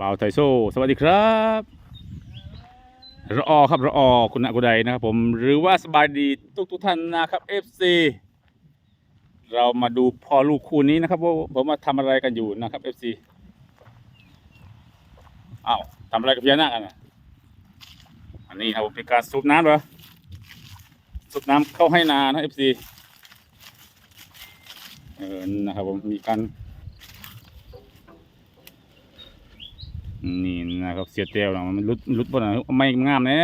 บ่าวไทโซสวัสดีครับรออครับรออคุณอากุไดนะครับผมหรือว่าสบายดีทุกทุกท่านนะครับ FC เรามาดูพ่อลูกคู่นี้นะครับว่าผมมาทำอะไรกันอยู่นะครับ FC อ้าวทำอะไรกับพญานาคกันนะอันนี้ครับเป็นการสูบน้ำเหรอสูบน้ำเข้าให้นานะ FC เออนะครับผมมีการ นี่นะครับเสียเตียวนะมันรุดรุดบนนะไม่งามแน่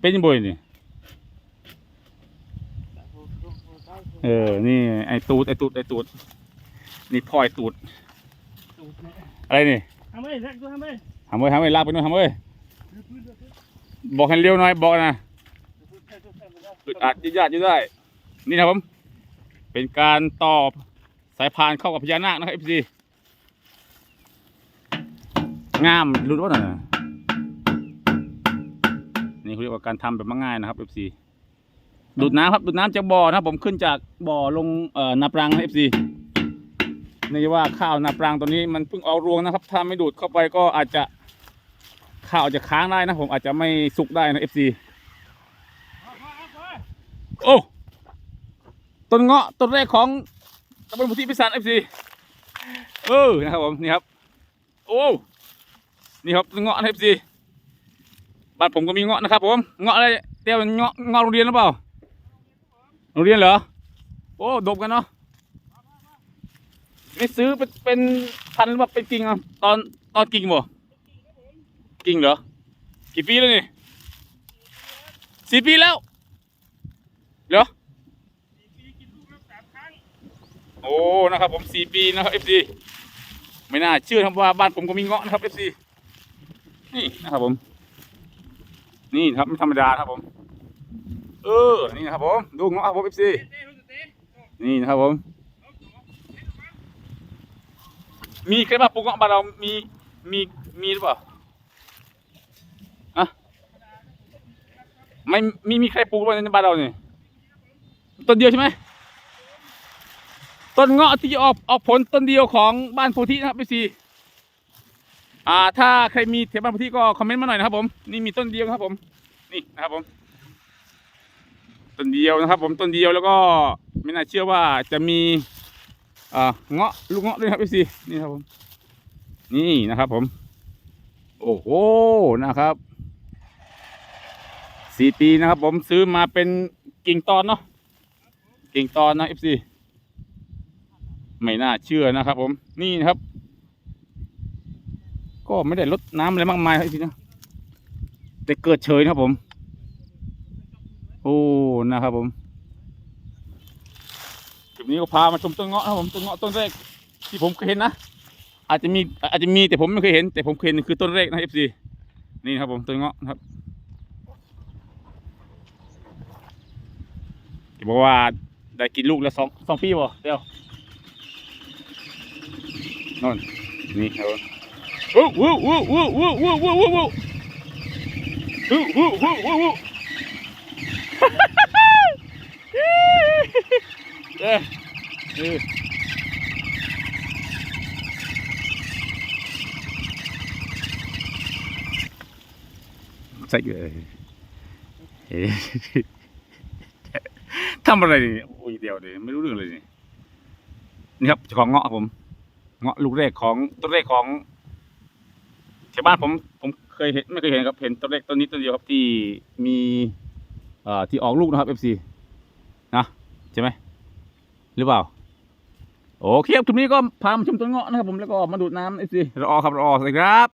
เป็นยังบ่อยนี่เออ นี่ไอตูดไอตูดไอตูด นี่พ่อไอตูด อะไรนี่ทำไมแท็กตัวทำไมทำเว้ยทำเว้ยลากไปนู่นทำเว้ยบอกให้เร็วหน่อยบอกนะอึดอัดยืดยาดยืดได้ นี่นะครับผม เป็นการต่อสายพานเข้ากับพญานาคนะครับเอฟซี งามรู้ว่าน่ะนี่เขาเรียกว่าการทำแบบง่ายนะครับ FC ดูดน้ำครับดูดน้ำจากบ่อนะครับผมขึ้นจากบ่อลงเอ่อนาปรังนะ FC นี่ว่าข้าวนาปรังตัวนี้มันเพิ่งเอารวงนะครับ ถ้าไม่ดูดเข้าไปก็อาจจะข้าวอาจจะค้างได้นะผมอาจจะไม่สุกได้นะ FC โอ้ต้นเงาะต้นแรกของตำบลพุทธิพิสาร FC เออนะครับผมนี่ครับ โอ้ นี่ครับเงาะนะครับสิบ้านผมก็มีเงาะนะครับผมเงาะอะไรเตี้ยเงาะเงาะโรงเรียนหรือเปล่าโรงเรียนเหรอโอ้ดมกันเนาะนี่ซื้อเป็นเป็นพันหรือว่าเป็นกิ่งอะตอนตอนกิ่งบ่กิ่งเหรอกี่ปีแล้วนี่สี่ปีแล้วเหรอโอ้นะครับผมสี่ปีนะครับเอฟซีไม่น่าเชื่อครับว่าบ้านผมก็มีเงาะนะครับเอฟซี นี่นะครับผม นี่ครับไม่ธรรมดาครับผม เออ นี่นะครับผมดูเงาะครับผมเอฟซีนี่นะครับผม มีใครมาปลูกเงาะบ้านเรา มี มี มีหรือเปล่าอะไม่มี มีใครปลูกบ้าในบ้านเราเนี่ยต้นเดียวใช่ไหมต้นเงาะที่ออกออกผลต้นเดียวของบ้านโพธินะครับพี่ซี อ่าถ้าใครมีแถวบ้านโพธิก็คอมเมนต์มาหน่อยนะครับผมนี่มีต้นเดียวครับผม นี่นะครับผม ต้นเดียวนะครับ ผมต้นเดียวแล้วก็ไม่น่าเชื่อว่าจะมีอ่าเงาะลูกเงาะด้วยครับพี่ซีนี่ครับผม นี่นะครับผม โอ้โหนะครับสี่ปีนะครับ ผมซื้อมาเป็นกิ่งตอนเนาะกิ่งตอนนะเอฟซีไม่น่าเชื่อนะครับ ผมนี่นะครับ ก็ไม่ได้ลดน้ำอะไรมากมายครับพี่นะแต่เกิดเฉยนะครับผม โอ้นะครับผมคลิปนี้ก็พามาชมต้นเงาะนะครับผมต้นเงาะต้นแรกที่ผมเคยเห็นนะอาจจะมีอาจจะมีแต่ผมไม่เคยเห็น แต่ผมเคยเห็นคือต้นแรกนะเอฟซีนี่นะครับผมต้นเงาะครับจะบอกว่าได้กินลูกแล้วสองสองปีบ่เดียวนอนนี่ครับ วู้วู้วู้วู้วู้วู้วู้วู้วู้วู้วู้วู้วู้วู้เออเออใส่เลยเอ๊ะทำอะไรนี่โอ้ยเดียวเลยไม่รู้เรื่องเลยนี่นี่ครับเจ้าของเงาะผม เงาะลูกแรกของต้นแรกของ ชาวบ้านผมผมเคยเห็นไม่เคยเห็นครับเห็นต้นแรกต้นนี้ต้นเดียวครับที่มีเอ่อที่ออกลูกนะครับ FC นะใช่ไหมหรือเปล่าโอเคครับทุกนี้ก็พามาชมต้นเงาะนะครับผมแล้วก็มาดูดน้ำ FC รอครับรอสวัสดีครับ